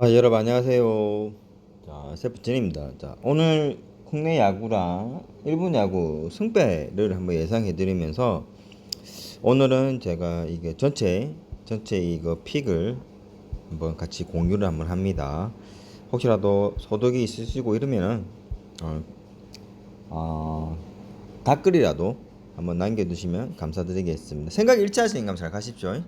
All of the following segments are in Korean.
아, 여러분 안녕하세요. 자, 세프진입니다. 자, 오늘 국내 야구랑 일본 야구 승패를 한번 예상해 드리면서 오늘은 제가 이게 전체 전체 이거 픽을 한번 같이 공유를 한번 합니다. 혹시라도 소득이 있으시고 이러면은 어, 어, 댓글이라도 한번 남겨두시면 감사드리겠습니다. 생각 일치하시는 감잘 가십시오.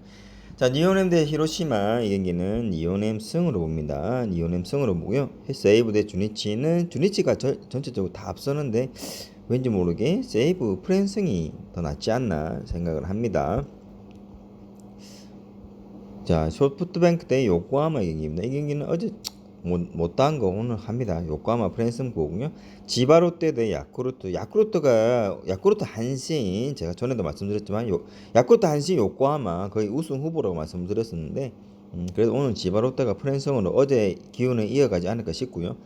자, 니오넴 대 히로시마 이 경기는 니오넴 승으로 봅니다. 니오넴 승으로 보고요. 세이브 대 주니치는 주니치가 저, 전체적으로 다 앞서는데 왠지 모르게 세이브 프랜승이 더 낫지 않나 생각을 합니다. 자, 쇼프트뱅크 대 요코하마 경기입니다. 이 경기는 어제 못, 못한 거 오늘 합니다. 요코하마 프랜승 보고요. 지바롯데 대 야쿠르트. 야쿠르트가 야쿠르트 한신 제가 전에도 말씀드렸지만 요, 야쿠르트 한신 요코하마 거의 우승 후보라고 말씀드렸었는데 음, 그래서 오늘 지바롯데가 프랜승으로 어제 기운을 이어가지 않을까 싶고요.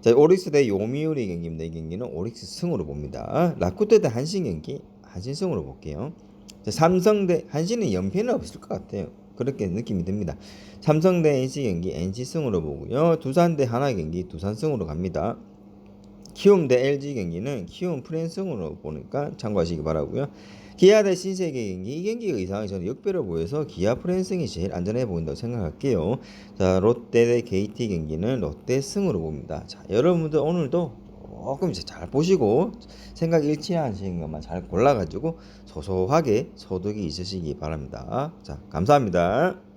자, 오릭스 대 요미우리 경기입니다. 이 경기는 오릭스 승으로 봅니다. 라쿠테 대 한신 경기 한신 승으로 볼게요. 자, 삼성 대 한신은 연패는 없을 것 같아요. 그렇게 느낌이 듭니다. 삼성 대 NC 경기 NC 승으로 보고요. 두산 대 하나 경기 두산 승으로 갑니다. 키움 대 LG 경기는 키움 프랜승으로 보니까 참고하시기 바라고요. 기아 대 신세계 경기 이 경기가 이상하게 저는 역배로 보여서 기아 프랜승이 제일 안전해 보인다고 생각할게요. 자 롯데 대 KT 경기는 롯데 승으로 봅니다. 자 여러분들 오늘도 조금 이제 잘 보시고 생각 일치하시는 것만 잘 골라가지고 소소하게 소득이 있으시기 바랍니다. 자 감사합니다.